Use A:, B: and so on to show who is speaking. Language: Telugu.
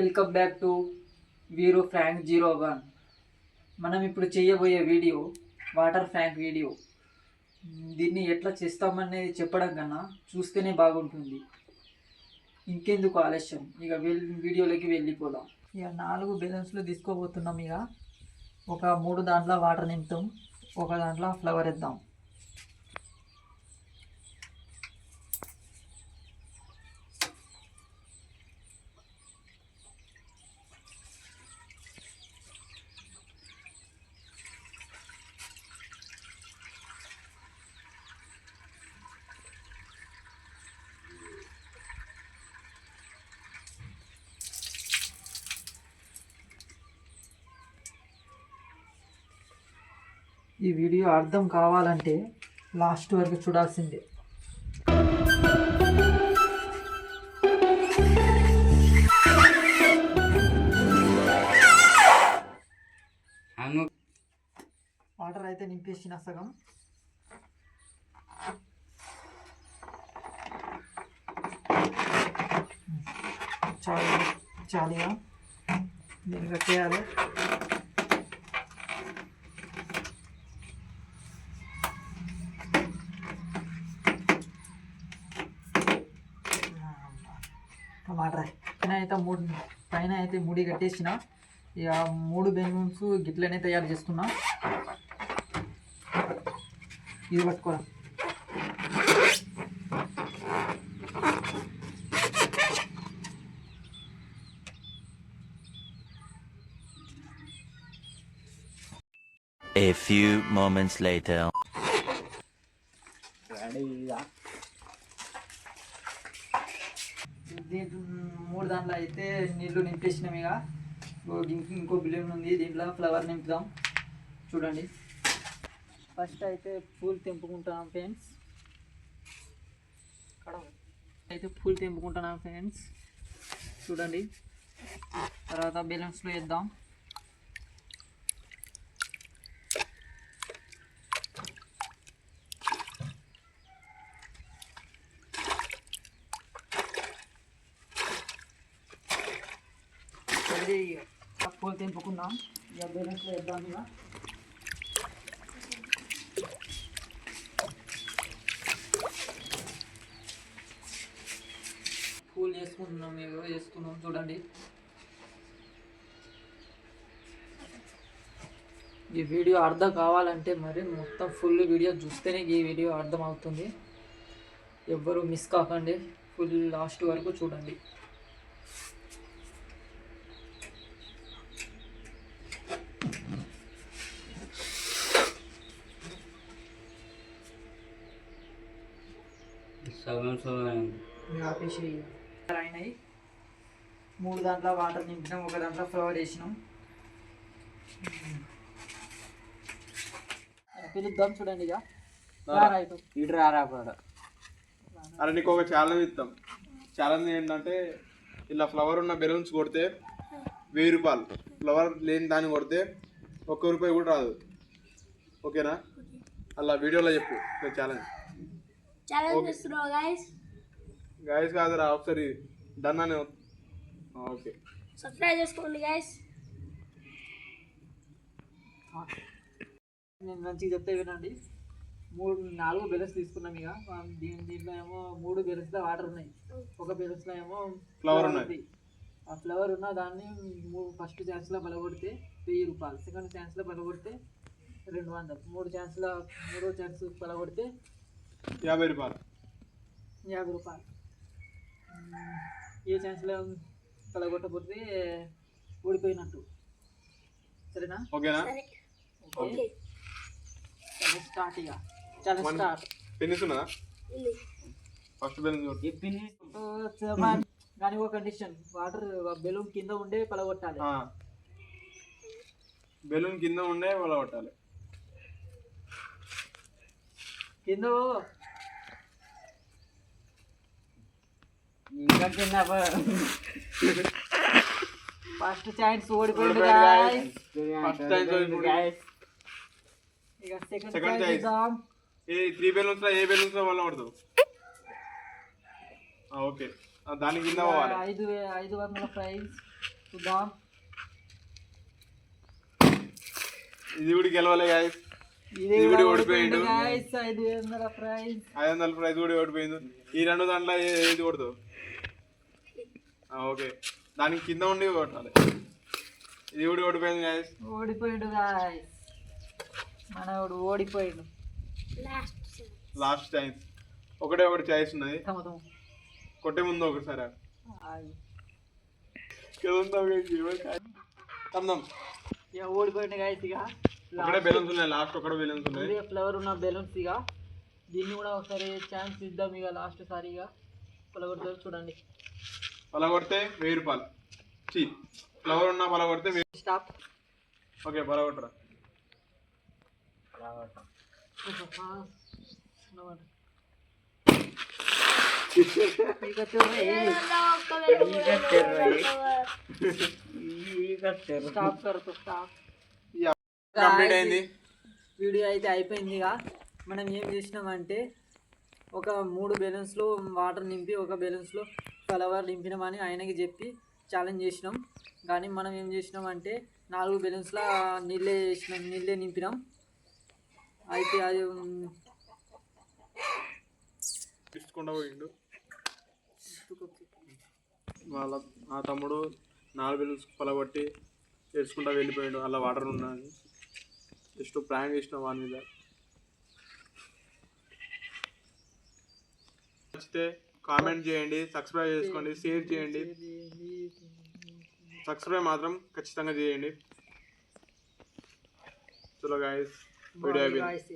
A: వెల్కమ్ బ్యాక్ టు వీరో ఫ్రాంక్ జీరో వన్. మనం ఇప్పుడు చేయబోయే వీడియో వాటర్ ఫ్రాంక్ వీడియో. దీన్ని ఎట్లా చేస్తామనేది చెప్పడం కన్నా చూస్తేనే బాగుంటుంది. ఇంకెందుకు ఆలస్యం? ఇక వెల్ వీడియోలోకి వెళ్ళిపోదాం. ఇక నాలుగు బెలూన్స్లు తీసుకోబోతున్నాం ఇక. ఒక మూడు దాంట్లో వాటర్ నింపుతాం. ఒక దాంట్లో ఫ్లవర్ ఇద్దాం ఈ వీడియో అర్థం కావాలంటే లాస్ట్ వరకు చూడాల్సిందే. వాటర్ అయితే నింపేసిన సగం. చాలు చాలుగా. దీన్ని కట్టేయాలి. టమాటా పైన అయితే మూడు పైన అయితే ముడి కట్టేసిన. ఇక మూడు బెలూన్స్ గిట్లనే తయారు చేస్తున్నా. ఇది పట్టుకోరా.
B: A few moments later.
A: దీంట్లో మూడు దాంట్లో అయితే నీళ్ళు నింపేసినాం ఇక. ఇంకో- ఇంకో- ఉంది దీంట్లో ఫ్లవర్ నింపుదాం. చూడండి. ఫస్ట్ అయితే పూలు తెంపుకుంటున్నాం ఫ్రెండ్స్ అయితే పూలు తెంపుకుంటున్నాం ఫ్రెండ్స్ చూడండి. తర్వాత బెలూన్స్లో వేద్దాం. ఆల్రెడీ పూలు తెంపుకున్నాం ఇక బెలూన్స్లో వేద్దాం ఇక. పూలు చేసుకుంటున్నాం ఏదో చేసుకున్నాం చూడండి. ఈ వీడియో అర్థం కావాలంటే మరి మొత్తం ఫుల్ వీడియో చూస్తేనే ఈ వీడియో అర్థం అవుతుంది. ఎవ్వరు మిస్ కాకండి. ఫుల్ లాస్ట్ వరకు చూడండి.
C: సగం సగం
A: ఆపేసి అయినాయి మూడు దాంట్లో వాటర్ నింపినాం ఒక దాంట్లో ఫ్లవర్ వేసినాం. పిలుద్దాం చూడండి ఇక.
C: ఇటు. రారా
D: అరే నీకు ఒక ఛాలెంజ్ ఇస్తాం ఛాలెంజ్ ఏంటంటే ఇలా ఫ్లవర్ ఉన్న బెలూన్స్ కొడితే వెయ్యి రూపాయలు. ఫ్లవర్ లేని దాన్ని కొడితే ఒక్క రూపాయి కూడా రాదు. ఓకేనా? అలా వీడియోలో చెప్పు ఛాలెంజ్.
E: ఛాలెంజ్ చేస్తున్నావు గైస్
D: గాయస్ కాదురా ఒకసారి డన్ అని ఓకే.
E: సబ్స్క్రైబ్ చేసుకోండి గైస్
A: నేను మంచిగా చెప్తే వినండి. మూడు నాలుగు బెలన్స్ తీసుకున్నాం ఇక. దీని దీంట్లో ఏమో మూడు బెలన్స్లో వాటర్ ఉన్నాయి. ఒక బెలన్స్లో ఏమో
D: ఉన్నది.
A: ఉంది. ఆ ఫ్లవర్ ఉన్న దాన్ని ఫస్ట్ ఛాన్స్లో పలగొడితే వెయ్యి రూపాయలు. సెకండ్ ఛాన్స్లో పలగొడితే రెండు వందలు. మూడు ఛాన్స్లో మూడో ఛాన్స్ పలగొడితే
D: యాభై రూపాయలు.
A: యాభై రూపాయలు. ఏ ఛాన్స్లో పలగొట్టకపోతే ఓడిపోయినట్టు. సరేనా?
D: ఓకేనా?
E: సరే. ఓకే.
A: స్టార్ట్ ఇక. చాలా. స్టార్ట్
D: టెన్నిస్ ఉన్నదా ఫస్ట్ బెలూన్స్ కొట్టు
C: చెప్పింది
A: కానీ ఒక కండిషన్ వాటర్ బెలూన్ కింద ఉండే పలగొట్టాలి.
D: బెలూన్ కింద ఉండే వాళ్ళ
A: కింద
C: ఇంకా కింద
A: ఫస్ట్ ఛాన్స్ ఓడిపోయింది
D: time ఓడిపోయాడు.
A: ఇక second chance
D: A three balloons A బెలూన్స్లో వాళ్ళ కొడతావు? ఓకే. దాని కింద పోవాలి.
A: ఐదు ఐదు వందల ప్రైజ్ చూద్దాం
D: ఇది కూడా గెలవలే గాయస్
A: ఇది
D: ఇది
A: కూడా
D: కూడా
A: ఓడిపోయిండు
D: ఓడిపోయిండు.
A: guys. ఐదు వందల ప్రైజ్
D: ఐదు వందల ప్రైజ్ కూడా ఓడిపోయింది ఈ రెండు దాంట్లో ఏ- ఏది కొడతావు ఆ, ఓకే దానికి కింద ఉండి కొట్టాలి ఇది కూడా ఓడిపోయింది గాయస్
A: ఓడిపోయిండు గాయస్ మనోడు ఓడిపోయిండు
E: లాస్ట్
D: లాస్ట్ టైం ఒకటే ఒకటి చాయిస్ ఉన్నది
A: తమ
D: కొట్టే ముందు ఒకసారి
A: ఆగు.
D: తమ్దాం
A: ఇక ఓడిపోయిండు గాయస్ ఇక
D: ఒకటే బెలూన్స్ ఉన్నాయి లాస్ట్ ఒకటే బెలూన్స్ ఉన్నాయి.
A: ఫ్లవర్ ఉన్న బెలూన్స్ ఇక. దీన్ని కూడా ఒకసారి ఛాన్స్ ఇద్దాం ఇక లాస్ట్ సారి ఇక. పొలగొడతారు చూడండి.
D: పల కొడితే వెయ్యి రూపాయలు. చీ ఫ్లవర్ ఉన్న పల కొడితే వెయ్యి
A: స్టాప్
D: ఓకే పల కొట్టరా
A: స్టాప్ కరుతూ స్టాప్
D: కంప్లీట్ అయింది.
A: వీడియో అయితే అయిపోయింది ఇక. మనం ఏం చేసినామంటే ఒక మూడు బెలూన్స్లో వాటర్ నింపి ఒక బెలూన్స్లో ఫ్లవర్ నింపినామని ఆయనకి చెప్పి ఛాలెంజ్ చేసినాం. కానీ మనం ఏం చేసినామంటే నాలుగు బెలూన్స్లో నీళ్ళే వేసినాం నీళ్ళే నింపినాం. అయితే అది
D: పోయిండు. వాళ్ళ నా తమ్ముడు నాలుగు బెలూన్స్ పలగొట్టి తెచ్చుకుంటా వెళ్ళిపోయాడు అలా వాటర్ ఉన్నది జస్ట్ ప్రాంక్ చేసిన వాని మీద. నచ్చితే కామెంట్ చేయండి సబ్స్క్రైబ్ చేసుకోండి షేర్ చేయండి. సబ్స్క్రైబ్ మాత్రం ఖచ్చితంగా చేయండి. చలో గాయస్ వీడియో అయిపోయింది.